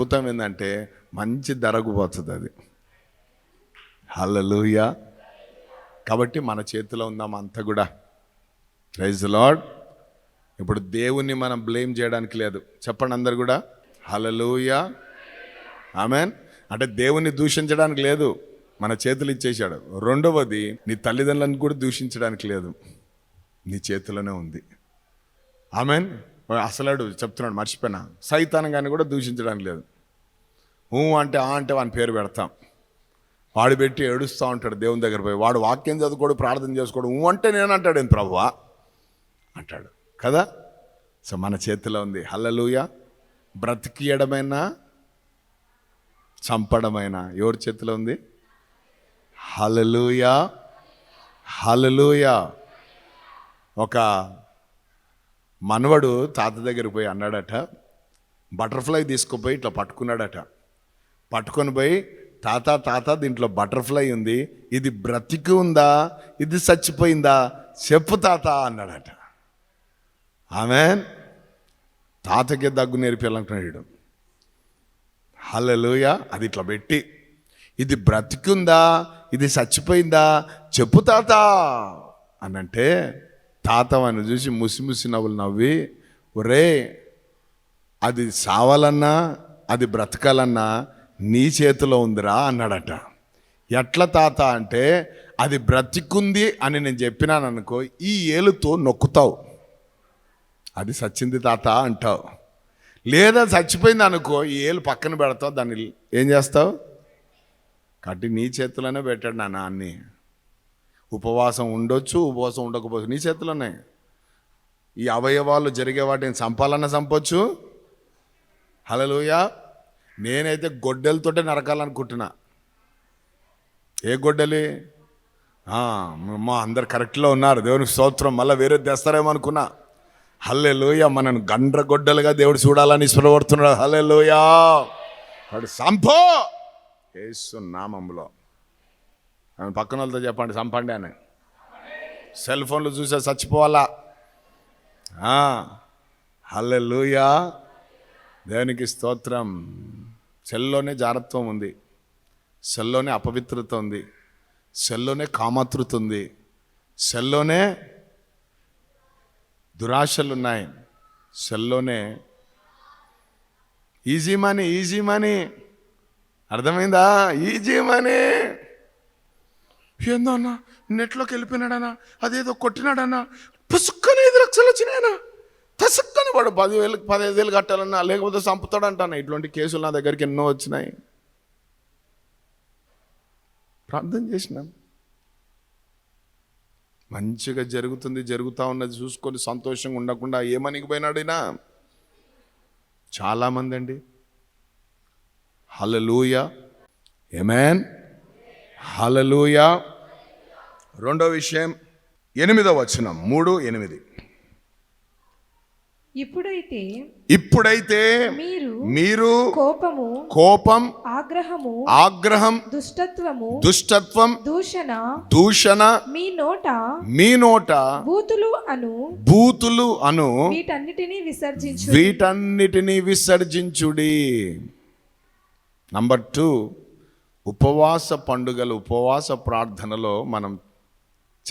అద్భుతం ఏంటంటే మంచి ధరకు పోతుంది అది. హల్లెలూయా కాబట్టి మన చేతిలో ఉందాం అంతా కూడా. ప్రైజ్ లాడ్ ఇప్పుడు దేవుణ్ణి మనం బ్లేమ్ చేయడానికి లేదు. చెప్పండి అందరు కూడా. హల్లెలూయా ఆమెన్ అంటే దేవుణ్ణి దూషించడానికి లేదు. మన చేతులు ఇచ్చేశాడు. రెండవది నీ తల్లిదండ్రులను కూడా దూషించడానికి లేదు. నీ చేతిలోనే ఉంది. ఆమెన్ అసలాడు చెప్తున్నాడు మర్చిపోయినా. సైతానంగాన్ని కూడా దూషించడానికి లేదు. ఊ అంటే ఆ అంటే వాని పేరు పెడతాం. వాడు పెట్టి ఏడుస్తూ ఉంటాడు దేవుని దగ్గర పోయి. వాడు వాక్యం చదువుకోడు ప్రార్థన చేసుకోడు. ఊ అంటే నేను అంటాడు ఏంటి ప్రభువా? అంటాడు. కదా? సో మన చేతిలో ఉంది. హల్లలుయ. బ్రతికియడమైనా చంపడమైనా. ఎవరి చేతిలో ఉంది? హలలుయా హలలుయా ఒక మనవడు తాత దగ్గరికి పోయి అన్నాడట బటర్ఫ్లై తీసుకుపోయి ఇట్లా పట్టుకున్నాడట. పట్టుకొని పోయి తాత తాత దీంట్లో బటర్ఫ్లై ఉంది ఇది బ్రతికి ఉందా ఇది చచ్చిపోయిందా చెప్పు తాత అన్నాడట. ఆమె తాతకి దగ్గు నేర్పించాలనుకున్నాడు హల్లెలూయ అది ఇట్లా పెట్టి ఇది బ్రతికుందా ఇది చచ్చిపోయిందా చెప్పు తాత అనంటే తాత వాడిని చూసి ముసి ముసి నవ్వులు నవ్వి ఒరే అది సావాలన్నా అది బ్రతకాలన్నా నీ చేతిలో ఉందిరా అన్నాడట. ఎట్ల తాత అంటే అది బ్రతికుంది అని నేను చెప్పినాను అనుకో ఈ ఏలుతో నొక్కుతావు. అది సచ్చింది తాత అంటావు. లేదా చచ్చిపోయింది అనుకో ఈ ఏలు పక్కన పెడతావు దాన్ని ఏం చేస్తావు? కాబట్టి నీ చేతిలోనే పెట్టాడు నా నాన్ని ఉపవాసం ఉండొచ్చు ఉపవాసం ఉండకపోవచ్చు. నీ చేతిలోనే. ఈ అవయవాలు జరిగే వాటిని చంపాలన్నా చంపొచ్చు. హలలుయ నేనైతే గొడ్డలతోటే నరకాలనుకుంటున్నా. ఏ గొడ్డలి? మా అందరు కరెక్ట్లో ఉన్నారు. దేవునికి స్తోత్రం. మళ్ళీ వేరే తెస్తారేమో అనుకున్నా హల్లే లోయ మనను గండ్ర గొడ్డలుగా దేవుడు చూడాలని ఇష్టపడుతున్నాడు. హల్లే లోయ వాడు సంపో ఏసు నామంలో. ఆమె పక్కన వాళ్ళతో చెప్పండి సంపండి అని. సెల్ ఫోన్లు చూసే చచ్చిపోవాలా? హల్లే లూయా దేవునికి స్తోత్రం? సెల్లోనే జారత్వం ఉంది. సెల్లోనే అపవిత్రత ఉంది. సెల్లోనే కామతృత ఉంది. సెల్లోనే దురాశలు ఉన్నాయి సెల్లోనే ఈజీ మనీ ఈజీ మనీ. అర్థమైందా? Easy money. ఏందో అన్న నెట్లోకి వెళ్ళిపోయినాడనా అదేదో కొట్టినాడనా పుసుక్కని ఐదు లక్షలు వచ్చినాయనా పసుక్కని వాడు పదివేలు పదిహేను వేలు కట్టాలన్నా లేకపోతే చంపుతాడంటాను ఇటువంటి కేసులు నా దగ్గరికి ఎన్నో వచ్చినాయి. ప్రార్థన చేసినాం. మంచిగా జరుగుతుంది జరుగుతూ ఉన్నది చూసుకొని సంతోషంగా ఉండకుండా ఏమనికి పోయినాడినా? చాలామంది అండి. హలలుయ ఏమేన్ హలలుయ రెండో విషయం ఎనిమిదో వచనం మూడు ఎనిమిది. ఇప్పుడైతే ఇప్పుడైతే మీరు మీరు కోపము కోపం ఆగ్రహము ఆగ్రహం దుష్టత్వము దుష్టత్వం దూషణ దూషణ మీ నోట మీ నోట బూతులు అను బూతులు అను వీటన్నిటినీ విసర్జించు వీటన్నిటినీ విసర్జించుడి. నంబర్ టూ ఉపవాస పండుగలు ఉపవాస ప్రార్థనలో మనం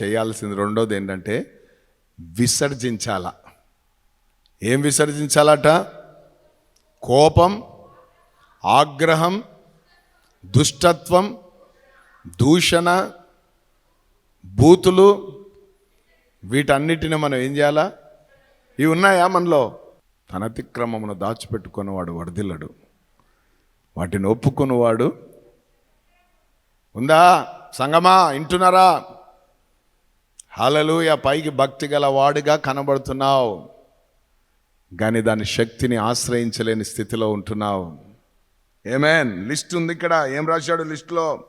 చేయాల్సింది రెండోది ఏంటంటే విసర్జించాల. ఏం విసర్జించాలట? కోపం ఆగ్రహం దుష్టత్వం దూషణ బూతులు వీటన్నిటిని మనం ఏం చేయాలా? ఇవి ఉన్నాయా మనలో? తన అతిక్రమమును దాచిపెట్టుకున్నవాడు వరదిల్లడు. వాటిని ఒప్పుకున్నవాడు ఉందా? సంగమా? వింటున్నారా? హలలుయ పైకి భక్తి గల వాడిగా కనబడుతున్నావు. కానీ దాని శక్తిని ఆశ్రయించలేని స్థితిలో ఉంటున్నావు. ఏమేన్ లిస్ట్ ఉంది ఇక్కడ. ఏం రాశాడు లిస్టులో?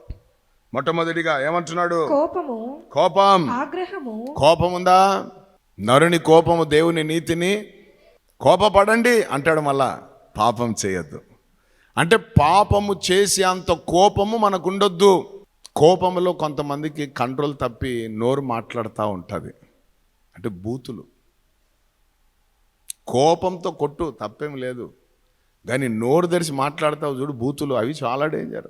మొట్టమొదటిగా ఏమంటున్నాడు? కోపము కోపం. ఆగ్రహము. కోపం ఉందా? నరుని కోపము దేవుని నీతిని కోపపడండి అంటాడు మళ్ళా. పాపం చేయొద్దు. అంటే పాపము చేసే అంత కోపము మనకుండొద్దు. కోపంలో కోపములో కొంతమందికి కంట్రోల్ తప్పి నోరు మాట్లాడుతూ ఉంటుంది. అంటే బూతులు. కోపంతో కొట్టు తప్పేం లేదు. కానీ నోరు తెరిచి మాట్లాడతావు చూడు బూతులు అవి చాలా డేంజర్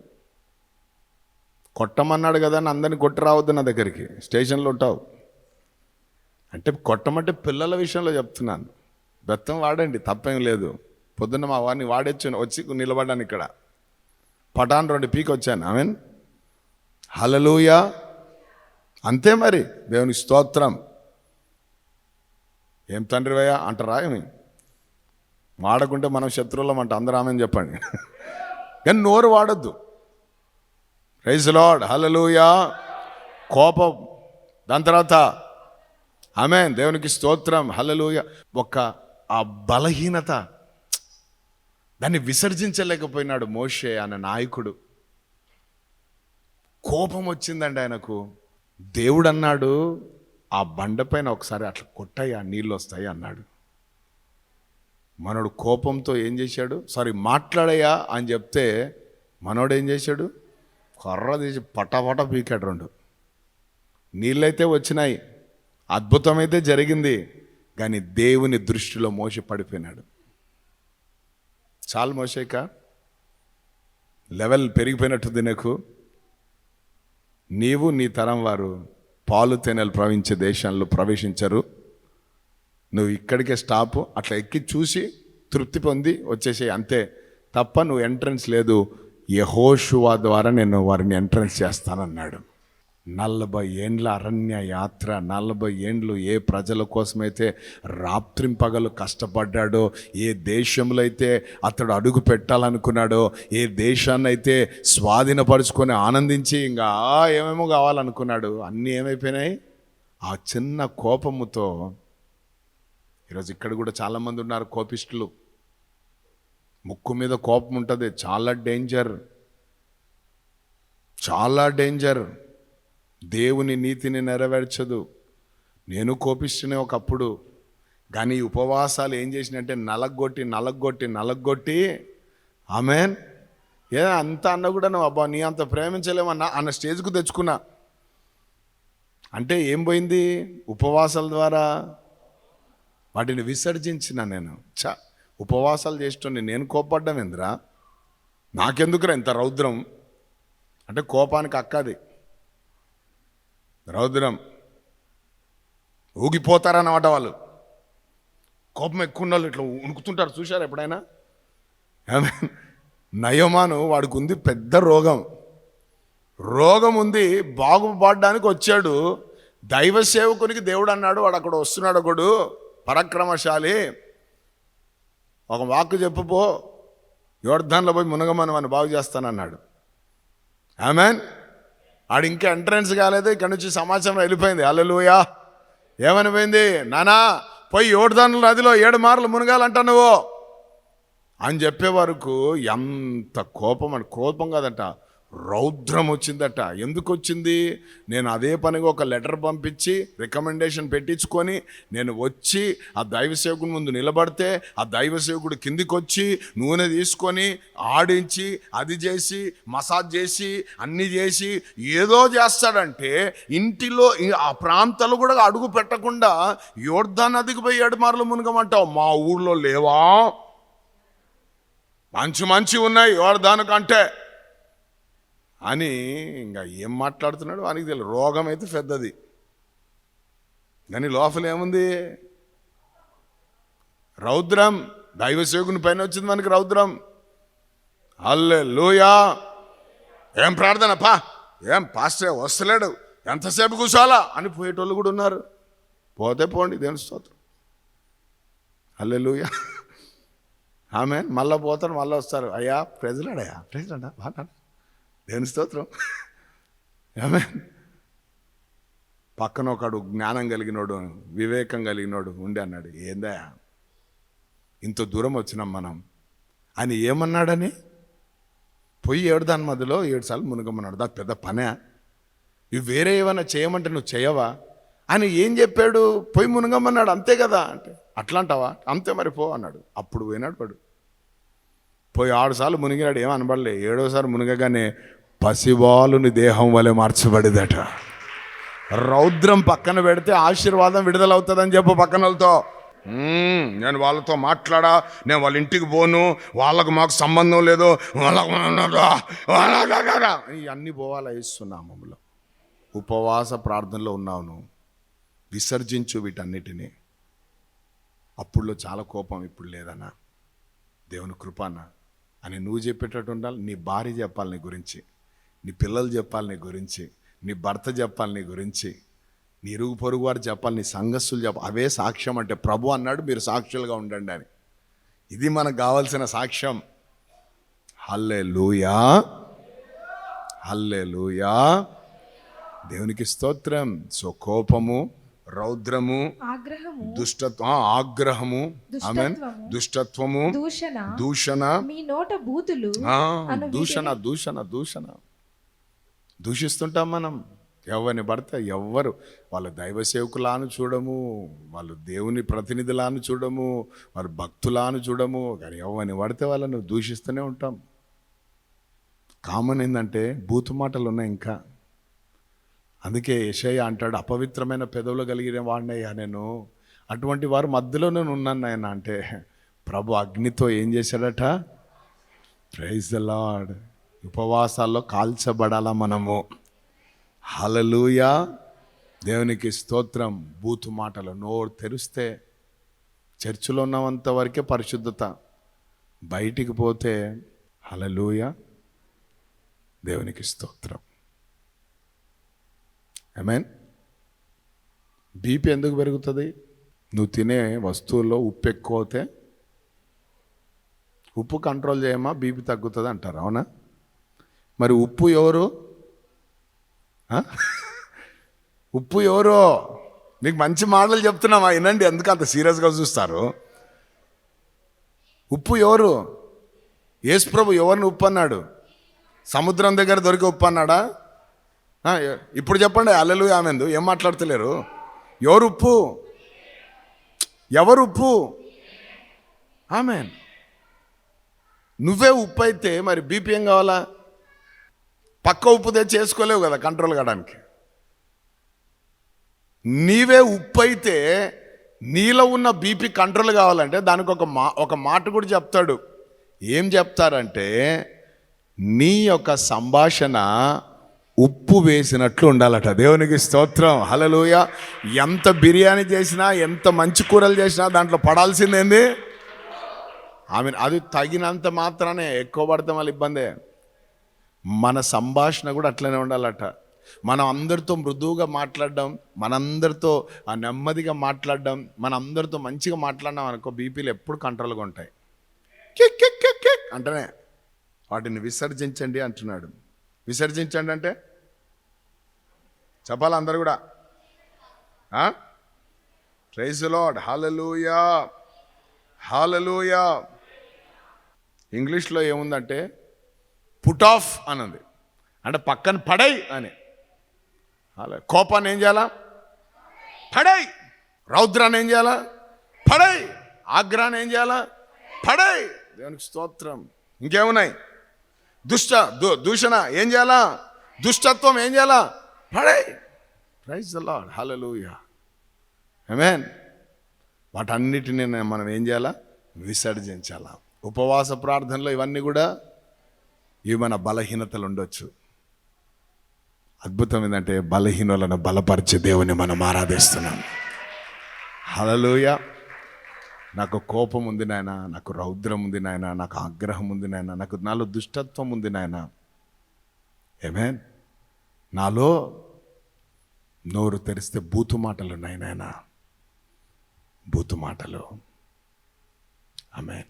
కొట్టమన్నాడు కదా అని అందరిని కొట్టరావద్దు నా దగ్గరికి. స్టేషన్లో ఉంటావు. అంటే కొట్టమంటే పిల్లల విషయంలో చెప్తున్నాను. బెత్తం వాడండి తప్పేం లేదు. పొద్దున్న మా వారిని వాడొచ్చు వచ్చి నిలబడ్డాను ఇక్కడ. పటాన్ రెండు పీక్ వచ్చాను ఐ మీన్ హలలుయా అంతే మరి. దేవుని స్తోత్రం. ఏం తండ్రివయ్యా అంటారా ఏమి? వాడకుంటే మనం శత్రువులం అంట. అందరూ ఆమెను చెప్పండి. కానీ నోరు వాడద్దు. రైజ్ లాడ్ హలలుయా కోపం. దాని తర్వాత ఆమె దేవునికి స్తోత్రం. హలలుయ ఒక ఆ బలహీనత. దాన్ని విసర్జించలేకపోయినాడు మోషే అనే నాయకుడు. కోపం వచ్చిందండి ఆయనకు. దేవుడు అన్నాడు ఆ బండపైన ఒకసారి అట్లా కొట్టయ్యా నీళ్ళు వస్తాయి అన్నాడు. మనోడు కోపంతో ఏం చేశాడు సారీ మాట్లాడయ్యా అని చెప్తే మనోడు ఏం చేశాడు కర్ర తీసి పటాపట పీకాడు రెండు. నీళ్ళైతే వచ్చినాయి అద్భుతమైతే జరిగింది కానీ దేవుని దృష్టిలో మోసి పడిపోయినాడు. చాలు మోసేక లెవెల్ పెరిగిపోయినట్టుంది నీకు. నీవు నీ తరం వారు పాలు తేనెలు ప్రవహించే దేశాల్లో ప్రవేశించరు. నువ్వు ఇక్కడికే స్టాప్ అట్లా ఎక్కి చూసి తృప్తి పొంది వచ్చేసే అంతే తప్ప నువ్వు ఎంట్రన్స్ లేదు. యహోషువా ద్వారా నేను వారిని ఎంట్రన్స్ చేస్తానన్నాడు. నలభై ఏండ్ల అరణ్య యాత్ర నలభై ఏండ్లు ఏ ప్రజల కోసమైతే రాత్రింపగలు కష్టపడ్డాడో ఏ దేశంలో అయితే అతడు అడుగు పెట్టాలనుకున్నాడో ఏ దేశాన్ని అయితే స్వాధీనపరుచుకొని ఆనందించి ఇంకా ఏమేమో కావాలనుకున్నాడు అన్నీ ఏమైపోయినాయి? ఆ చిన్న కోపముతో ఈరోజు ఇక్కడ కూడా చాలామంది ఉన్నారు కోపిస్టులు ముక్కు మీద కోపం ఉంటుంది చాలా డేంజర్. చాలా డేంజర్. దేవుని నీతిని నెరవేర్చదు. నేను కోపిస్తూనే ఒకప్పుడు కానీ ఈ ఉపవాసాలు ఏం చేసినంటే నలగొట్టి నలగొట్టి నలగొట్టి ఆమెన్. ఏ అంత అన్న కూడా నువ్వు అబ్బా నీ అంత ప్రేమించలేమన్నా అన్న స్టేజ్కు తెచ్చుకున్నా. అంటే ఏం పోయింది? ఉపవాసాల ద్వారా వాటిని విసర్జించిన నేను. చ ఉపవాసాలు చేస్తుండే నేను కోపడ్డం ఎందురా నాకెందుకురా ఇంత రౌద్రం? అంటే కోపానికి అక్కది రౌద్రం. ఊగిపోతారన్నమాట వాళ్ళు. కోపం ఎక్కువ ఉన్న వాళ్ళు ఇట్లా ఉణుకుతుంటారు చూశారు ఎప్పుడైనా? నయమాను వాడికి ఉంది పెద్ద రోగం. రోగం ఉంది బాగుపడడానికి వచ్చాడు. దైవ సేవకునికి దేవుడు అన్నాడు వాడు అక్కడ వస్తున్నాడు ఒకడు పరాక్రమశాలి. ఒక వాక్కు చెప్పుపో యోర్ధాన్లో పోయి మునగమని వాడిని బాగు చేస్తానన్నాడు. ఆమెన్ ఆడు ఇంకా ఎంట్రన్స్ కాలేదు ఇక్కడ నుంచి సమాచారం వెళ్ళిపోయింది. అల్లెలుయా ఏమనిపోయింది? నానా పోయి యోర్ధాను నదిలో ఏడు మార్లు మునగాలంట నువ్వు? అని చెప్పే వరకు ఎంత కోపం అని కోపం కాదంట. రౌద్రం వచ్చిందట. ఎందుకు వచ్చింది నేను అదే పనిగా ఒక లెటర్ పంపించి రికమెండేషన్ పెట్టించుకొని నేను వచ్చి ఆ దైవ సేవకుని ముందు నిలబడితే ఆ దైవ సేవకుడు కిందికి వచ్చి నూనె తీసుకొని ఆడించి అది చేసి మసాజ్ చేసి అన్నీ చేసి ఏదో చేస్తాడంటే ఇంటిలో ఆ ప్రాంతాలు కూడా అడుగు పెట్టకుండా యోర్ధా నదికి పోయి ఏడుమార్లు మునగమంటావు. మా ఊళ్ళో లేవా? మంచి మంచి ఉన్నాయి యోర్ధానుకంటే అని ఇంకా ఏం మాట్లాడుతున్నాడు వానికి తెలియదు. రోగం అయితే పెద్దది. కానీ లోపల ఏముంది? రౌద్రం. దైవసేవకుని పైన వచ్చింది మనకి రౌద్రం. అల్లే లోయా ఏం ప్రార్థన? పా. ఏం పాస్టర్ వస్తలేడు. ఎంతసేపు కూర్చోాలా అని పోయేటోళ్ళు కూడా ఉన్నారు. పోతే పోండి దేని స్తోత్రం. అల్లే లూయా ఆమె మళ్ళీ పోతారు మళ్ళీ వస్తారు. అయ్యా ప్రజలాడయ్యా ప్రజలాడా బాగా దేవుని స్తోత్రం? ఆమె పక్కన ఒకడు జ్ఞానం కలిగినోడు వివేకం కలిగినోడు ఉండి అన్నాడు ఏందా? ఇంత దూరం వచ్చినాం మనం. అని ఏమన్నాడని? పొయ్యి ఏడు దాని మధ్యలో ఏడు సార్లు మునగమన్నాడు దా పెద్ద పనే. ఇవి వేరే ఏమైనా చేయమంటే నువ్వు చేయవా? అని ఏం చెప్పాడు? పొయ్యి మునగమన్నాడు అంతే కదా. అంటే అట్లా అంటావా అంతే మరి పో అన్నాడు. అప్పుడు పోయినాడు వాడు. పోయి ఆరు సార్లు మునిగినాడు ఏం అనబడలే. ఏడోసారి మునగగానే పసివాలుని దేహం వలె మార్చబడిదట. రౌద్రం పక్కన పెడితే ఆశీర్వాదం విడుదలవుతుందని చెప్పు పక్కనలతో నేను వాళ్ళతో మాట్లాడా నేను వాళ్ళ ఇంటికి పోను వాళ్ళకు మాకు సంబంధం లేదు వాళ్ళకు ఇవన్నీ పోవాలా ఇస్తున్నామంలో ఉపవాస ప్రార్థనలో ఉన్నావును విసర్జించు వీటన్నిటినీ. అప్పుడులో చాలా కోపం ఇప్పుడు లేదన్నా. దేవుని కృపాన అని నువ్వు చెప్పేటట్టు ఉండాలి నీ భార్య చెప్పాలి నీ గురించి. నీ పిల్లలు చెప్పాలి నీ గురించి నీ భర్త చెప్పాలి నీ గురించి నీ ఇరుగు పొరుగు వారు చెప్పాలి నీ సంఘస్సులు చెప్పాలి అవే సాక్ష్యం అంటే ప్రభు అన్నాడు మీరు సాక్షులుగా ఉండండి అని. ఇది మనకు కావాల్సిన సాక్ష్యం. హల్లే లూయా హల్లే లూయా దేవునికి స్తోత్రం. సో కోపము రౌద్రము ఆగ్రహము. దుష్టత్వం ఆగ్రహము. ఆమె దుష్టత్వము, దుష్టత్వము దూషణ. దూషణ. మీ నోట బూతులు దూషణ దూషణ దూషణ. దూషిస్తుంటాం మనం. ఎవరిని పడితే ఎవ్వరు. వాళ్ళ దైవ సేవకులాను చూడము వాళ్ళు దేవుని ప్రతినిధులాను చూడము వాళ్ళ భక్తులాను చూడము కానీ ఎవరిని పడితే వాళ్ళను దూషిస్తూనే ఉంటాం. కామన్ ఏంటంటే బూతు మాటలు ఉన్నాయి ఇంకా. అందుకే యశయ్య అంటాడు అపవిత్రమైన పెదవులు కలిగిన వాడినయ్యా నేను. అటువంటి వారు మధ్యలో నేను ఉన్నాను ఆయన అంటే ప్రభు అగ్నితో ఏం చేశాడట? ప్రైజ్ ద లార్డ్ ఉపవాసాల్లో కాల్చబడాలా మనము? హలలుయా దేవునికి స్తోత్రం. బూతు మాటలు. నోరు తెరిస్తే చర్చిలో ఉన్నంత వరకే పరిశుద్ధత. బయటికి పోతే హలలుయ దేవునికి స్తోత్రం. ఐమీన్ బీపీ ఎందుకు పెరుగుతుంది? నువ్వు తినే వస్తువుల్లో ఉప్పు ఎక్కువ అవుతే ఉప్పు కంట్రోల్ చేయమా? బీపీ తగ్గుతుంది అంటారు. అవునా? మరి ఉప్పు ఎవరు? ఉప్పు ఎవరు? మీకు మంచి మాటలు చెప్తున్నామా వినండి ఎందుకు అంత సీరియస్గా చూస్తారు? ఉప్పు ఎవరు? యేసుప్రభు ఎవరిని ఉప్పు అన్నాడు? సముద్రం దగ్గర దొరికి ఉప్పు అన్నాడా? ఇప్పుడు చెప్పండి అల్లెలు ఆమెందు. ఏం మాట్లాడతలేరు? ఎవరు ఉప్పు? ఎవరు ఉప్పు? ఆమెన్. నువ్వే ఉప్పు అయితే మరి బీపీ ఏం కావాలా? పక్క ఉప్పు తెచ్చి చేసుకోలేవు కదా కంట్రోల్ కావడానికి. నీవే ఉప్పు అయితే నీలో ఉన్న బీపీ కంట్రోల్ కావాలంటే దానికి ఒక మా ఒక మాట కూడా చెప్తాడు. ఏం చెప్తారంటే నీ యొక్క సంభాషణ ఉప్పు వేసినట్లు ఉండాలట. దేవునికి స్తోత్రం. హలలోయ ఎంత బిర్యానీ చేసినా ఎంత మంచి కూరలు చేసినా దాంట్లో పడాల్సిందేంది? ఐ మీన్ అది తగినంత మాత్రానే ఎక్కువ పడితే మళ్ళీ ఇబ్బందే. మన సంభాషణ కూడా అట్లనే ఉండాలట. మనం అందరితో మృదువుగా మాట్లాడడం మనందరితో ఆ నెమ్మదిగా మాట్లాడడం మన అందరితో మంచిగా మాట్లాడడం అనుకో బీపీలు ఎప్పుడు కంట్రోల్గా ఉంటాయి. కిక్ కిక్ కిక్ కిక్ అంటనే వాటిని విసర్జించండి అంటున్నాడు. విసర్జించండి అంటే? చెప్పాలి అందరు కూడా? ప్రైజ్ లాడ్ హాలలుయా హాలలుయా ఇంగ్లీష్లో ఏముందంటే పుట్ ఆఫ్ అన్నది అంటే పక్కన పడై అని. అలా కోపాన్ని ఏం చేయాలా? పడై. రౌద్రాన్ని ఏం చేయాలా? పడై. ఆగ్రాన్ని ఏం చేయాలా? పడై. దేవునికి స్తోత్రం. ఇంకేమున్నాయి? దుష్ట దు దూషణ ఏం చేయాలా? దుష్టత్వం ఏం చేయాలా? పడై. Praise the lord hallelujah amen వాటన్నిటిని మనం ఏం చేయాలా? విసర్జించాలా? ఉపవాస ప్రార్థనలో ఇవన్నీ కూడా ఇవి మన బలహీనతలు ఉండొచ్చు. అద్భుతం ఏంటంటే బలహీనులను బలపరిచే దేవుని మనం ఆరాధిస్తున్నాం. హలలోయ నాకు కోపం ఉంది నాయన నాకు రౌద్రం ఉంది నాయన నాకు ఆగ్రహం ఉంది నాయన నాకు నాలో దుష్టత్వం ఉంది నాయన. ఏమేన్ నాలో నోరు తెరిస్తే బూతు మాటలు ఉన్నాయి నాయన. బూతు మాటలు. ఆమెన్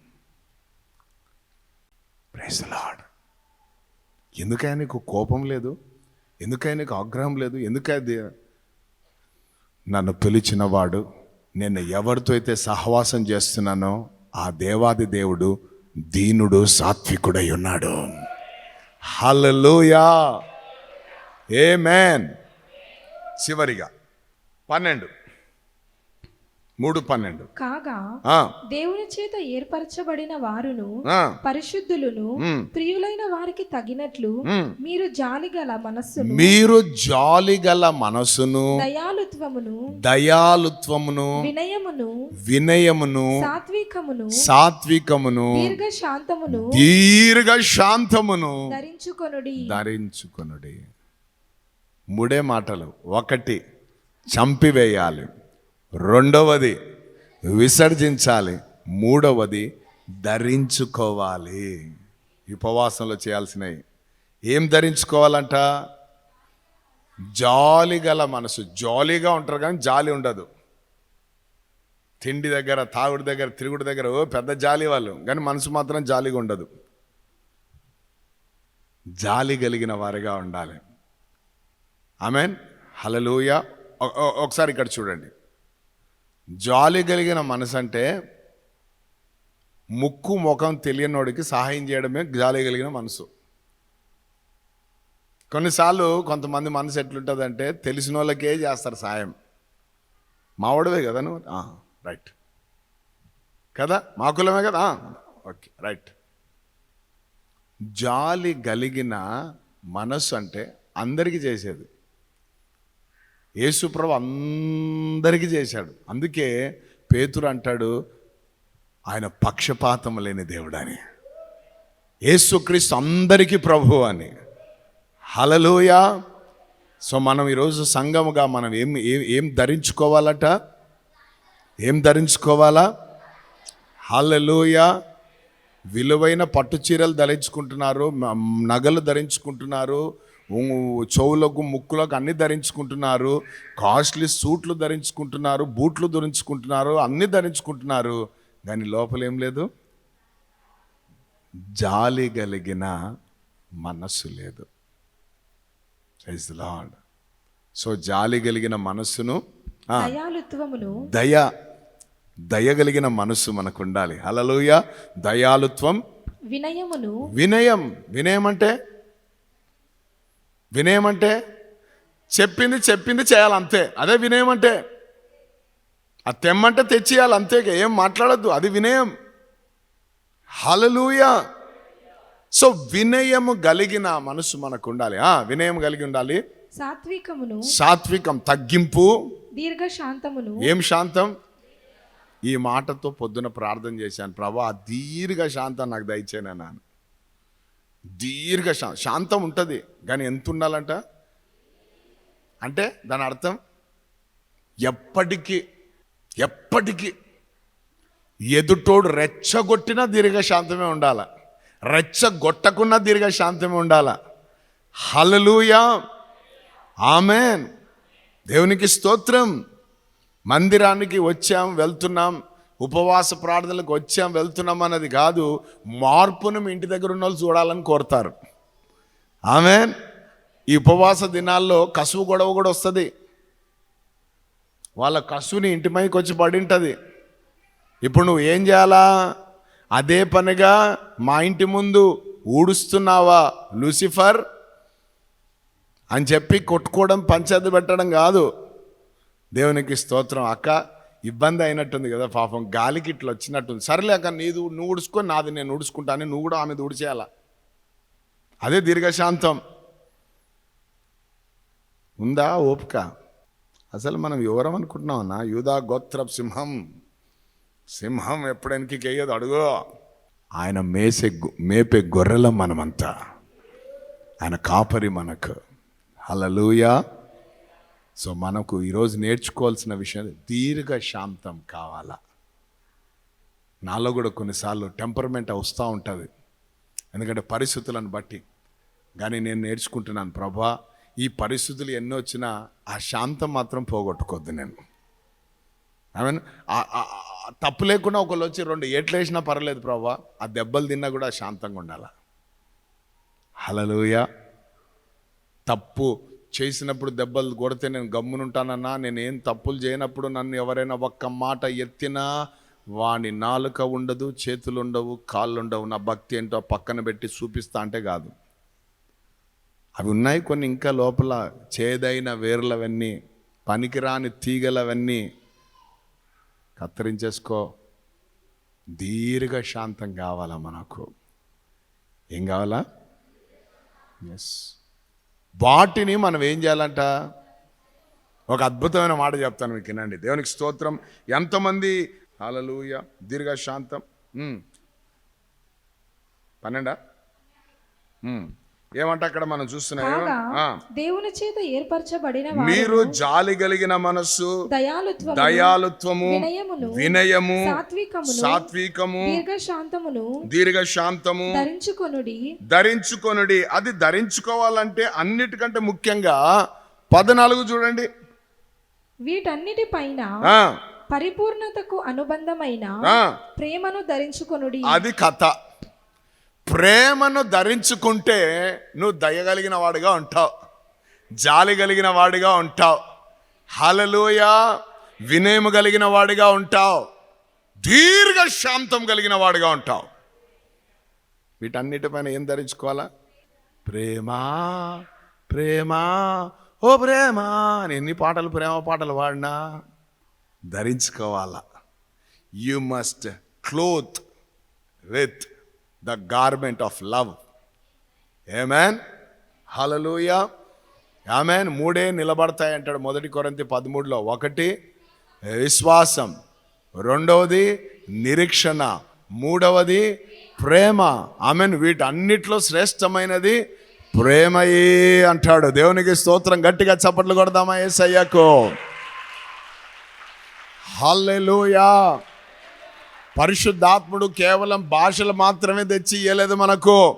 ప్రైస్ లాడ్ ఎందుకైనా నీకు కోపం లేదు? ఎందుకైనా నీకు ఆగ్రహం లేదు? ఎందుకది నన్ను పిలిచిన వాడు నేను ఎవరితో అయితే సహవాసం చేస్తున్నానో ఆ దేవాది దేవుడు దీనుడు సాత్వికుడై ఉన్నాడు. హల్లెలూయా! ఏ చివరిగా పన్నెండు. మూడు పన్నెండు. కాగా దేవుని చేత ఏర్పరచబడిన వారును పరిశుద్ధులను ప్రియులైన వారికి తగినట్లు. మీరు జాలిగల మనస్సును మీరు జాలి గల మనసును దయాలుత్వమును దయాలుత్వమును వినయమును వినయమును సాత్వికమును సాత్వికమును దీర్ఘ శాంతమును దీర్ఘ శాంతమును ధరించుకొనుడి. ధరించుకొనుడి. మూడే మాటలు. ఒకటి చంపివేయాలి. రెండవది విసర్జించాలి. మూడవది ధరించుకోవాలి. ఈ ఉపవాసంలో చేయాల్సినవి. ఏం ధరించుకోవాలంట? జాలి గల మనసు. జాలీగా ఉంటారు కానీ జాలి ఉండదు. తిండి దగ్గర తాగుడు దగ్గర తిరుగుడు దగ్గర పెద్ద జాలి వాళ్ళు. కానీ మనసు మాత్రం జాలిగా ఉండదు. జాలి కలిగిన వారిగా ఉండాలి. ఐ మీన్ హలలుయ ఒకసారి ఇక్కడ చూడండి. జాలి కలిగిన మనసు అంటే ముక్కు ముఖం తెలియనోడికి సహాయం చేయడమే జాలి కలిగిన మనసు. కొన్నిసార్లు కొంతమంది మనసు ఎట్లుంటుందంటే తెలిసిన వాళ్ళకే చేస్తారు సాయం. మావాడవే కదా నువ్వు? రైట్ కదా? మా కులమే కదా? ఓకే రైట్ జాలి కలిగిన మనస్సు అంటే అందరికీ చేసేది. యేసుప్రభు అందరికీ చేశాడు. అందుకే పేతురు అంటాడు ఆయన పక్షపాతం లేని దేవుడు అని యేసుక్రీస్తు అందరికీ ప్రభు అని. హలలోయ సో మనం ఈరోజు సంఘముగా మనం ఏం ఏం ఏం ధరించుకోవాలట? ఏం ధరించుకోవాలా? హలలోయ విలువైన పట్టు చీరలు ధరించుకుంటున్నారు నగలు ధరించుకుంటున్నారు చెవులకు ముక్కులకు అన్ని ధరించుకుంటున్నారు కాస్ట్లీ సూట్లు ధరించుకుంటున్నారు బూట్లు ధరించుకుంటున్నారు అన్ని ధరించుకుంటున్నారు. కానీ లోపల లేదు? జాలి కలిగిన మనస్సు లేదు. The Lord. సో జాలి కలిగిన మనస్సును దయాలుత్వమును దయ దయ కలిగిన మనస్సు మనకు ఉండాలి హలలుయ దయాలుత్వం వినయమును వినయం. వినయం అంటే వినయం అంటే చెప్పింది చెప్పింది చేయాలి అంతే అదే వినయం అంటే ఆ తెమ్మంటే తెచ్చియాలి అంతే ఏం మాట్లాడద్దు అది వినయం. హలలుయ సో వినయము కలిగిన మనసు మనకు ఉండాలి ఆ వినయం కలిగి ఉండాలి. సాత్వికమును. సాత్వికం తగ్గింపు. దీర్ఘ శాంతమును ఏం శాంతం? ఈ మాటతో పొద్దున ప్రార్థన చేశాను. ప్రభా దీర్ఘ శాంతం నాకు దయచేనన్నాను దీర్ఘ శాంతం ఉంటుంది. కానీ ఎంత ఉండాలంట? అంటే దాని అర్థం ఎప్పటికీ ఎప్పటికీ ఎదుటోడు రెచ్చగొట్టినా దీర్ఘశాంతమే ఉండాల. రెచ్చగొట్టకున్నా దీర్ఘశాంతమే ఉండాల. Hallelujah amen. దేవునికి స్తోత్రం. మందిరానికి వచ్చాం వెళ్తున్నాం. ఉపవాస ప్రార్థనలకు వచ్చాం వెళ్తున్నాం అన్నది కాదు మార్పును మీ ఇంటి దగ్గర ఉన్న వాళ్ళు చూడాలని కోరుతారు. ఆమె ఈ ఉపవాస దినాల్లో కసువు గొడవ కూడా వస్తుంది. వాళ్ళ కసువుని ఇంటిమైకి వచ్చి పడి ఉంటుంది ఇప్పుడు నువ్వు ఏం చేయాలా? అదే పనిగా మా ఇంటి ముందు ఊడుస్తున్నావా లూసిఫర్? అని చెప్పి కొట్టుకోవడం పంచాయతీ పెట్టడం కాదు. దేవునికి స్తోత్రం. అక్క ఇబ్బంది అయినట్టుంది కదా పాపం. గాలికి ఇట్లా వచ్చినట్టుంది. సరేలే నీదు నువ్వు ఉడుచుకొని నాది నేను ఉడుచుకుంటాను నువ్వు కూడా ఆమె ఉడిచేయాల అదే దీర్ఘశాంతం. ఉందా ఓపిక? అసలు మనం ఎవరం అనుకుంటున్నామన్నా యూదా గోత్ర సింహం. సింహం ఎప్పుడెనికి కేయదు అడుగు. ఆయన మేసే మేపే గొర్రెలం మనమంతా. ఆయన కాపరి మనకు. హలలుయా సో మనకు ఈరోజు నేర్చుకోవాల్సిన విషయం దీర్ఘ శాంతం కావాలా? నాలో కూడా కొన్నిసార్లు టెంపర్మెంట్ వస్తూ ఉంటుంది. ఎందుకంటే పరిస్థితులను బట్టి. కానీ నేను నేర్చుకుంటున్నాను ప్రభా ఈ పరిస్థితులు ఎన్ని వచ్చినా ఆ శాంతం మాత్రం పోగొట్టుకోవద్దు నేను. ఐ మీన్ తప్పు లేకుండా ఒకళ్ళు వచ్చి రెండు ఏట్లు వేసినా పర్లేదు ప్రభా. ఆ దెబ్బలు తిన్నా కూడా శాంతంగా ఉండాల? హలలుయా తప్పు చేసినప్పుడు దెబ్బలు కొడితే నేను గమ్మునుంటానన్నా నేను ఏం తప్పులు చేయనప్పుడు నన్ను ఎవరైనా ఒక్క మాట ఎత్తినా వాని నాలుక ఉండదు చేతులు ఉండవు కాళ్ళు ఉండవు నా భక్తి ఏంటో పక్కన పెట్టి చూపిస్తా అంటే కాదు. అవి ఉన్నాయి కొన్ని ఇంకా లోపల. చేదైన వేర్లవన్నీ పనికిరాని తీగలవన్నీ కత్తిరించేసుకో. దీర్ఘ శాంతం కావాలా మనకు? ఏం కావాలా? ఎస్ వాటిని మనం ఏం చేయాలంట? ఒక అద్భుతమైన మాట చెప్తాను మీకు వినండి. దేవునికి స్తోత్రం. ఎంతమంది హల్లెలూయా దీర్ఘ శాంతం పన్నెండా? ఏమంట అక్కడ మనం చూస్తున్నాం. దేవుని చేత ఏర్పరచబడిన మీరు జాలి కలిగిన మనస్సు దయాలుత్వము వినయము సాత్వికము దీర్ఘ శాంతమును దీర్ఘ శాంతము ధరించుకొనుడి. ధరించుకొనుడి. అది ధరించుకోవాలంటే అన్నిటికంటే ముఖ్యంగా పద్నాలుగు చూడండి. వీటన్నిటి పైన పరిపూర్ణతకు అనుబంధమైన ప్రేమను ధరించుకొనుడి. అది కథ. ప్రేమను ధరించుకుంటే నువ్వు దయగలిగిన వాడిగా ఉంటావు. జాలి కలిగిన వాడిగా ఉంటావు. హలలోయ వినయము కలిగిన వాడిగా ఉంటావు. దీర్ఘ శాంతం కలిగిన వాడిగా ఉంటావు. వీటన్నిటిపైన ఏం ధరించుకోవాలా? ప్రేమ ప్రేమ ఓ ప్రేమ అని ఎన్ని పాటలు ప్రేమ పాటలు వాడినా ధరించుకోవాలా. You must cloth with the garment of love amen hallelujah amen మూడే నిలబడతాయి అంటాడు మొదటి కొరంతి పదమూడులో. ఒకటి విశ్వాసం. రెండవది నిరీక్షణ. మూడవది ప్రేమ. ఆమెన్ వీటన్నిటిలో శ్రేష్టమైనది ప్రేమయే అంటాడు. దేవునికి స్తోత్రం. గట్టిగా చప్పట్లు కొడదామా ఏసయ్యకు? హల్లెలూయా పరిశుద్ధాత్ముడు కేవలం భాషలు మాత్రమే తెచ్చి ఇయ్యలేదు మనకు.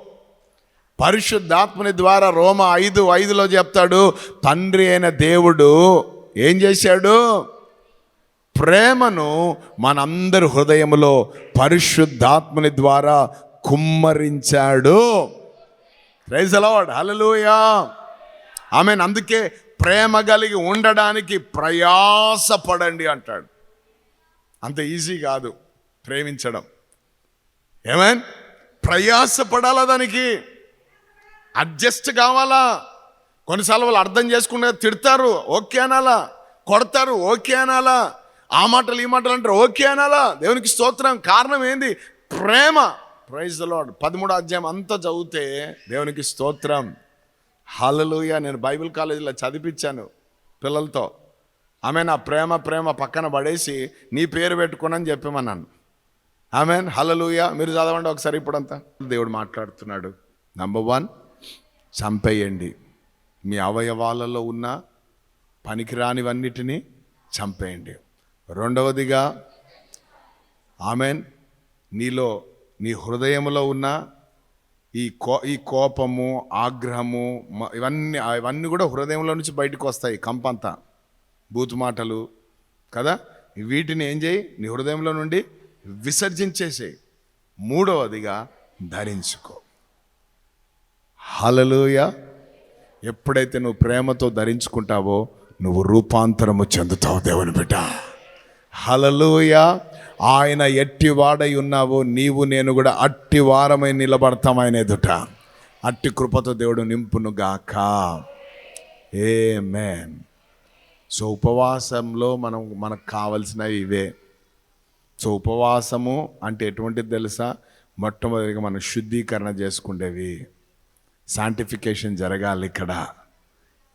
పరిశుద్ధాత్ముని ద్వారా రోమ ఐదు ఐదులో చెప్తాడు తండ్రి అయిన దేవుడు ఏం చేశాడు? ప్రేమను మనందరి హృదయములో పరిశుద్ధాత్ముని ద్వారా కుమ్మరించాడు. ప్రైజ్ అలాడ్ హల్లెలూయా ఆమె అందుకే ప్రేమ కలిగి ఉండడానికి ప్రయాసపడండి అంటాడు. అంత ఈజీ కాదు. ప్రేమించడం. ఏమేన్? ప్రయాసపడాలా దానికి? అడ్జస్ట్ కావాలా? కొన్నిసార్లు వాళ్ళు అర్థం చేసుకుంటే తిడతారు ఓకే అనాలా? కొడతారు ఓకే అనాలా? ఆ మాటలు ఈ మాటలు అంటారు ఓకే అనాలా? దేవునికి స్తోత్రం. కారణం ఏంది? ప్రేమ. ప్రైజ్ లాడ్ పదమూడు అధ్యాయం అంతా చదివితే దేవునికి స్తోత్రం. హలలుయ నేను బైబిల్ కాలేజీలో చదివించాను పిల్లలతో. ఆమె నా ప్రేమ ప్రేమ పక్కన పడేసి నీ పేరు పెట్టుకోనని చెప్పమన్నాను. ఆమెన్ హలలుయ మీరు చదవండి ఒకసారి ఇప్పుడంతా. దేవుడు మాట్లాడుతున్నాడు. నంబర్ వన్ చంపేయండి. మీ అవయవాలలో ఉన్న పనికిరానివన్నిటినీ చంపేయండి. రెండవదిగా ఆమెన్ నీలో నీ హృదయంలో ఉన్న ఈ కో ఈ కోపము ఆగ్రహము ఇవన్నీ ఇవన్నీ కూడా హృదయంలో నుంచి బయటకు వస్తాయి. కంపంతా. బూతు మాటలు. కదా? వీటిని ఏం చేయి? నీ హృదయంలో నుండి విసర్జించేసే మూడవదిగా ధరించుకో. హలలోయ ఎప్పుడైతే నువ్వు ప్రేమతో ధరించుకుంటావో నువ్వు రూపాంతరము చెందుతావు దేవుని బిడ్డ. హలలోయ ఆయన ఎట్టి వాడై ఉన్నావో నీవు నేను కూడా అట్టి వారమై నిలబడతాం ఆయన ఎదుట. అట్టి కృపతో దేవుడు నింపునుగాక ఏ మేన్ సో ఉపవాసంలో మనం మనకు కావలసినవి ఇవే. సో ఉపవాసము అంటే ఎటువంటిది తెలుసా? మొట్టమొదటిగా మనం శుద్ధీకరణ చేసుకుండేవి. శాంటిఫికేషన్ జరగాలి ఇక్కడ.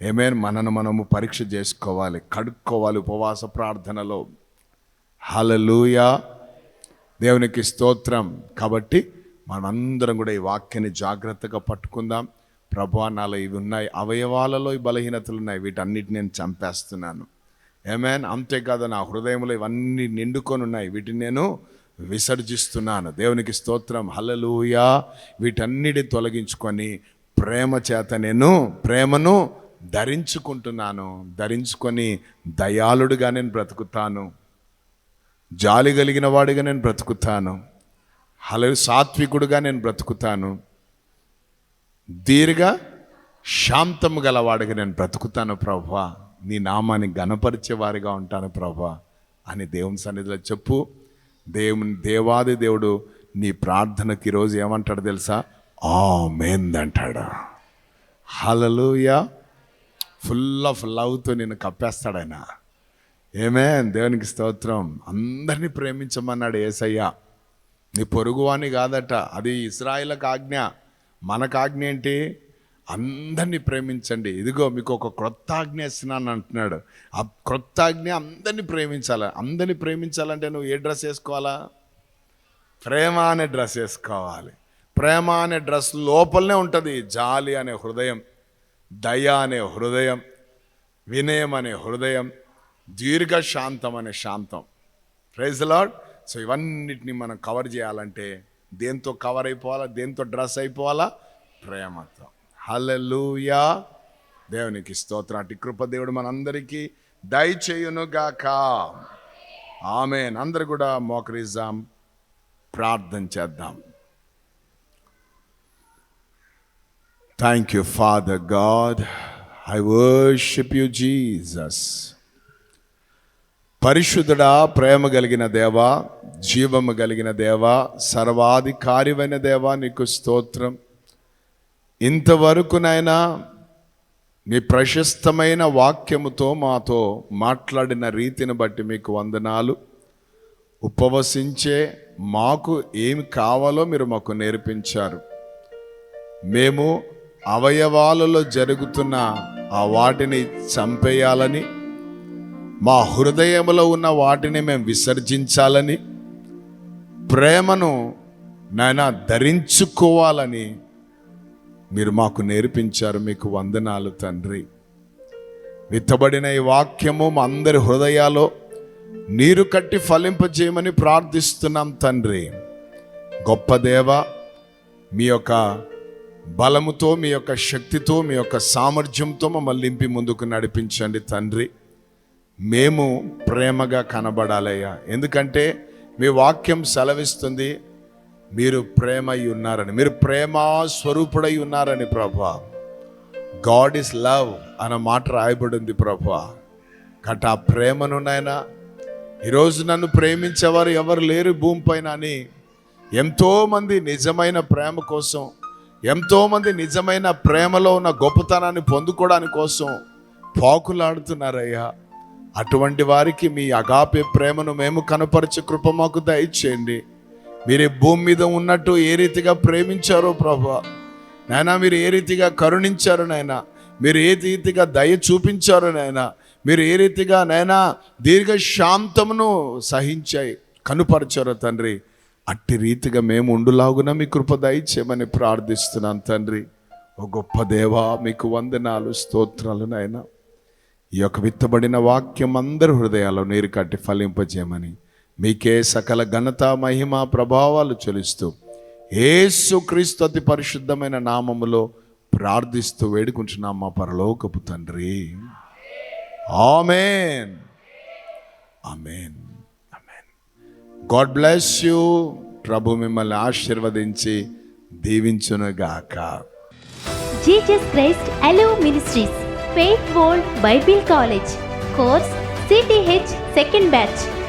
ఏమేన్ మనను మనము పరీక్ష చేసుకోవాలి కడుక్కోవాలి ఉపవాస ప్రార్థనలో. హలలుయా దేవునికి స్తోత్రం. కాబట్టి మనమందరం కూడా ఈ వాక్యాన్ని జాగ్రత్తగా పట్టుకుందాం. ప్రభా నాలో ఇవి ఉన్నాయి. అవయవాలలో ఈ బలహీనతలు ఉన్నాయి. వీటన్నిటిని నేను చంపేస్తున్నాను. ఏమేన్ అంతేకాదు నా హృదయంలో ఇవన్నీ నిండుకొని ఉన్నాయి. వీటిని నేను విసర్జిస్తున్నాను. దేవునికి స్తోత్రం. హలలుయా వీటన్నిటి తొలగించుకొని ప్రేమ చేత నేను ప్రేమను ధరించుకుంటున్నాను. ధరించుకొని దయాళుడుగా నేను బ్రతుకుతాను. జాలి కలిగిన వాడిగా నేను బ్రతుకుతాను. హల సాత్వికుడుగా నేను బ్రతుకుతాను. దీర్ఘ శాంతము గలవాడిగా నేను బ్రతుకుతాను ప్రభా నీ నామాన్ని గణపరిచే వారిగా ఉంటాను ప్రభా అని దేవుని సన్నిధిలో చెప్పు. దేవుని దేవాది దేవుడు నీ ప్రార్థనకి ఈరోజు ఏమంటాడు తెలుసా? ఆ మేందంటాడు హలలుయా ఫుల్ ఆఫ్ లవ్తో నేను కప్పేస్తాడు ఆయన. ఏమే దేవునికి స్తోత్రం. అందరినీ ప్రేమించమన్నాడు ఏసయ్య. నీ పొరుగువాని కాదట. అది ఇస్రాయిలకు ఆజ్ఞ. మనకు ఆజ్ఞ ఏంటి? అందరినీ ప్రేమించండి. ఇదిగో మీకు ఒక క్రొత్త ఆజ్ఞ ఇస్తున్నాను అంటున్నాడు. ఆ క్రొత్త ఆజ్ఞ అందరినీ ప్రేమించాలి? అందరినీ ప్రేమించాలంటే నువ్వు ఏ డ్రెస్ వేసుకోవాలా? ప్రేమ అనే డ్రెస్ వేసుకోవాలి. ప్రేమ అనే డ్రెస్ లోపలనే ఉంటుంది. జాలి అనే హృదయం దయ అనే హృదయం వినయం అనే హృదయం దీర్ఘ శాంతం అనే శాంతం. ప్రైజ్ లాడ్ సో ఇవన్నిటిని మనం కవర్ చేయాలంటే దేంతో కవర్ అయిపోవాలా? దేంతో డ్రెస్ అయిపోవాలా? ప్రేమతో. హలలుయా దేవునికి స్తోత్ర. అటు కృప దేవుడు మనందరికీ దయచేయునుగాక. ఆమె అందరు కూడా మోకరిజాం ప్రార్థన చేద్దాం. Thank you father God I worship you Jesus పరిశుద్ధుడా ప్రేమ కలిగిన దేవా జీవము కలిగిన దేవా సర్వాధికారివైన దేవా నీకు స్తోత్రం. ఇంతవరకునైనా మీ ప్రశస్తమైన వాక్యముతో మాతో మాట్లాడిన రీతిని బట్టి మీకు వందనాలు. ఉపవసించే మాకు ఏమి కావాలో మీరు మాకు నేర్పించారు. మేము అవయవాలలో జరుగుతున్న ఆ వాటిని చంపేయాలని మా హృదయంలో ఉన్న వాటిని మేము విసర్జించాలని ప్రేమను నాయన ధరించుకోవాలని మీరు మాకు నేర్పించారు మీకు వందనాలు తండ్రి. విత్తబడిన ఈ వాక్యము మా అందరి హృదయాలో నీరు కట్టి ఫలింపజేయమని ప్రార్థిస్తున్నాం తండ్రి. గొప్ప దేవ మీ యొక్క బలముతో మీ యొక్క శక్తితో మీ యొక్క సామర్థ్యంతో మమ్మల్ని నింపి ముందుకు నడిపించండి తండ్రి. మేము ప్రేమగా కనబడాలయ్యా. ఎందుకంటే మీ వాక్యం సెలవిస్తుంది మీరు ప్రేమ అయి ఉన్నారని మీరు ప్రేమ స్వరూపుడై ఉన్నారని ప్రభా. గాడ్ ఇస్ లవ్ అన్న మాట రాయబడింది ప్రభా. కట ఆ ప్రేమను నాయనా ఈరోజు నన్ను ప్రేమించేవారు ఎవరు లేరు భూమిపైన అని ఎంతోమంది నిజమైన ప్రేమ కోసం ఎంతోమంది నిజమైన ప్రేమలో ఉన్న గొప్పతనాన్ని పొందుకోవడానికి కోసం పాకులాడుతున్నారయ్యా. అటువంటి వారికి మీ అగాపే ప్రేమను మేము కనపరిచే కృప మాకు దయచేయండి. మీరు భూమి మీద ఉన్నట్టు ఏ రీతిగా ప్రేమించారో ప్రభా. నైనా మీరు ఏ రీతిగా కరుణించారు నాయనా మీరు ఏ రీతిగా దయ చూపించారు నాయనా మీరు ఏ రీతిగా నైనా దీర్ఘ శాంతమును సహించాయి కనుపరచారు తండ్రి. అట్టి రీతిగా మేము ఉండులాగున మీ కృప దయచేయమని ప్రార్థిస్తున్నాను తండ్రి. ఓ గొప్ప దేవా మీకు వందనాలు స్తోత్రాలు నాయన. ఈ యొక్క విత్తబడిన వాక్యం అందరి హృదయాల్లో నీరు కట్టి ఫలింపజేయమని మీకే సకల ఘనత మహిమ ప్రభావాలు చెలుస్తూ ఏసు క్రీస్తు అతి పరిశుద్ధమైన నామములో ప్రార్థిస్తూ వేడుకుంటున్నాం మా పరలోకపు తండ్రి. Amen. Amen. Amen. God bless you. ప్రభు మిమ్మల్ని ఆశీర్వదించి దీవించునుగాక. జీజస్ క్రైస్ట్ అలో ministries faith world Bible college course CTH second batch.